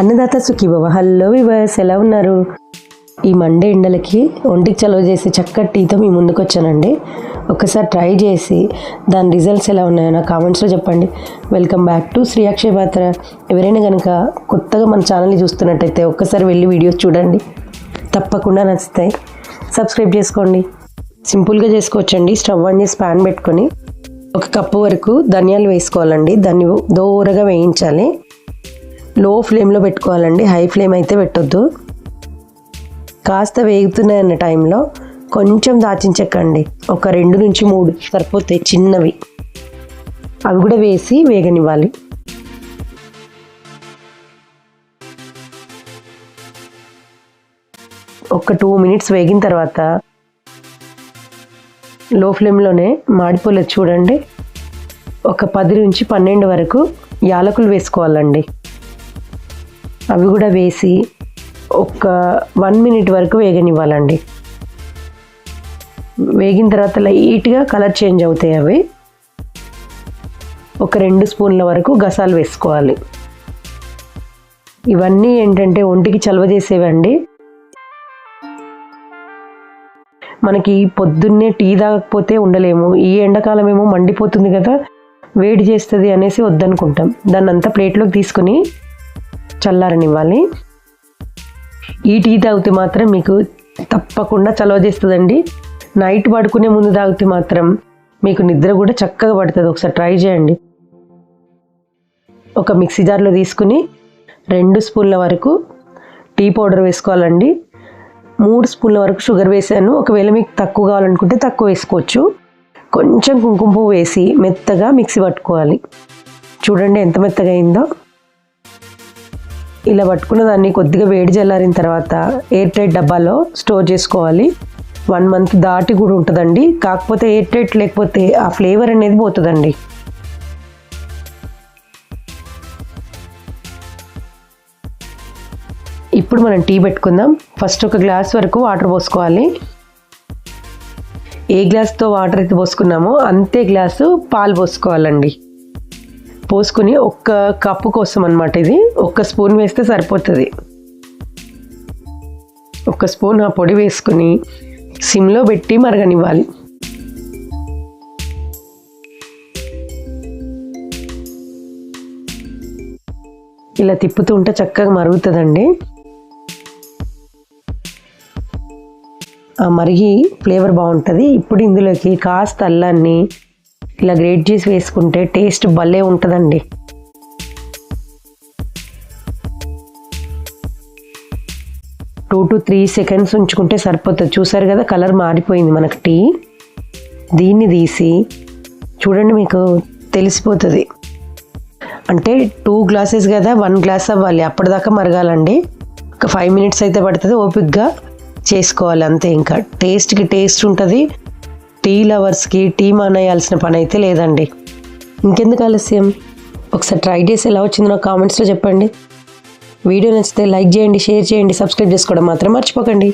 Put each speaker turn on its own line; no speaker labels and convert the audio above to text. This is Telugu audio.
అన్నదాత సుఖీభవ హలో వివర్స్ ఎలా ఉన్నారు ఈ మండే ఎండలకి ఒంటికి చలవ చేసి చక్కటి టీతో మీ ముందుకు వచ్చానండి ఒకసారి ట్రై చేసి దాని రిజల్ట్స్ ఎలా ఉన్నాయో నా కామెంట్స్లో చెప్పండి welcome back to Shri Akshaya Patra ఎవరైనా కనుక కొత్తగా మన ఛానల్ని చూస్తున్నట్టయితే ఒక్కసారి వెళ్ళి వీడియోస్ చూడండి తప్పకుండా నచ్చుతాయి సబ్స్క్రైబ్ చేసుకోండి సింపుల్గా చేసుకోవచ్చండి స్టవ్ ఆన్ చేసి ప్యాన్ పెట్టుకొని ఒక కప్పు వరకు ధనియాలు వేసుకోవాలండి దాన్ని దోరగా వేయించాలి లో ఫ్లేమ్లో పెట్టుకోవాలండి హై ఫ్లేమ్ అయితే పెట్టొద్దు కాస్త వేగుతున్నాయన్న టైంలో కొంచెం దాచించకండి ఒక రెండు నుంచి మూడు సరిపోతాయి చిన్నవి అవి కూడా వేసి వేగనివ్వాలి ఒక టూ మినిట్స్ వేగిన తర్వాత లో ఫ్లేమ్లోనే మాడిపోలేదు చూడండి ఒక పది నుంచి పన్నెండు వరకు యాలకులు వేసుకోవాలండి అవి కూడా వేసి ఒక వన్ మినిట్ వరకు వేగనివ్వాలండి వేగిన తర్వాత లైట్గా కలర్ చేంజ్ అవుతాయి అవి ఒక రెండు స్పూన్ల వరకు గసాలు వేసుకోవాలి ఇవన్నీ ఏంటంటే ఒంటికి చలవ చేసేవండి మనకి పొద్దున్నే టీ తాగకపోతే ఉండలేము ఈ ఎండాకాలం ఏమో మండిపోతుంది కదా వేడి చేస్తుంది అనేసి వద్దనుకుంటాం దాన్ని అంతా ప్లేట్లోకి తీసుకుని చల్లారనివ్వాలి ఈ టీ తాగితే మాత్రం మీకు తప్పకుండా చలవ చేస్తుందండి నైట్ పడుకునే ముందు తాగితే మాత్రం మీకు నిద్ర కూడా చక్కగా పడుతుంది ఒకసారి ట్రై చేయండి ఒక మిక్సీ జార్లో తీసుకుని రెండు స్పూన్ల వరకు టీ పౌడర్ వేసుకోవాలండి మూడు స్పూన్ల వరకు షుగర్ వేసాను ఒకవేళ మీకు తక్కువ కావాలనుకుంటే తక్కువ వేసుకోవచ్చు కొంచెం కుంకుమ పువ్వు వేసి మెత్తగా మిక్సీ పట్టుకోవాలి చూడండి ఎంత మెత్తగా అయిందో ఇలా పట్టుకున్న దాన్ని కొద్దిగా వేడి చల్లారిన తర్వాత ఎయిర్ టైట్ డబ్బాలో స్టోర్ చేసుకోవాలి వన్ మంత్ దాటి కూడా ఉంటుందండి కాకపోతే ఎయిర్ టైట్ లేకపోతే ఆ ఫ్లేవర్ అనేది పోతుందండి ఇప్పుడు మనం టీ పెట్టుకుందాం ఫస్ట్ ఒక గ్లాస్ వరకు వాటర్ పోసుకోవాలి ఏ గ్లాస్తో వాటర్ అయితే పోసుకున్నామో అంతే గ్లాసు పాలు పోసుకోవాలండి పోసుకుని ఒక్క కప్పు కోసం అనమాట ఇది ఒక్క స్పూన్ వేస్తే సరిపోతుంది ఒక స్పూన్ ఆ పొడి వేసుకుని సిమ్లో పెట్టి మరగనివ్వాలి ఇలా తిప్పుతూ ఉంటే చక్కగా మరుగుతుందండి ఆ మరిగి ఫ్లేవర్ బాగుంటుంది ఇప్పుడు ఇందులోకి కాస్త అల్లాన్ని ఇలా గ్రేట్ చేసి వేసుకుంటే టేస్ట్ భలే ఉంటుందండి టూ టు త్రీ సెకండ్స్ ఉంచుకుంటే సరిపోతుంది చూసారు కదా కలర్ మారిపోయింది మనకు టీ దీన్ని తీసి చూడండి మీకు తెలిసిపోతుంది అంటే టూ గ్లాసెస్ కదా వన్ గ్లాస్ అవ్వాలి అప్పటిదాకా మరగాలండి ఒక ఫైవ్ మినిట్స్ అయితే పడుతుంది ఓపిక్గా చేసుకోవాలి అంతే ఇంకా టేస్ట్కి టేస్ట్ ఉంటుంది టీ లవర్స్కి టీ మానేయాల్సిన పని అయితే లేదండి ఇంకెందుకు ఆలస్యం ఒకసారి ట్రై చేసి ఎలా వచ్చిందో నాకు కామెంట్స్లో చెప్పండి వీడియో నచ్చితే లైక్ చేయండి షేర్ చేయండి సబ్స్క్రైబ్ చేసుకోవడం మాత్రం మర్చిపోకండి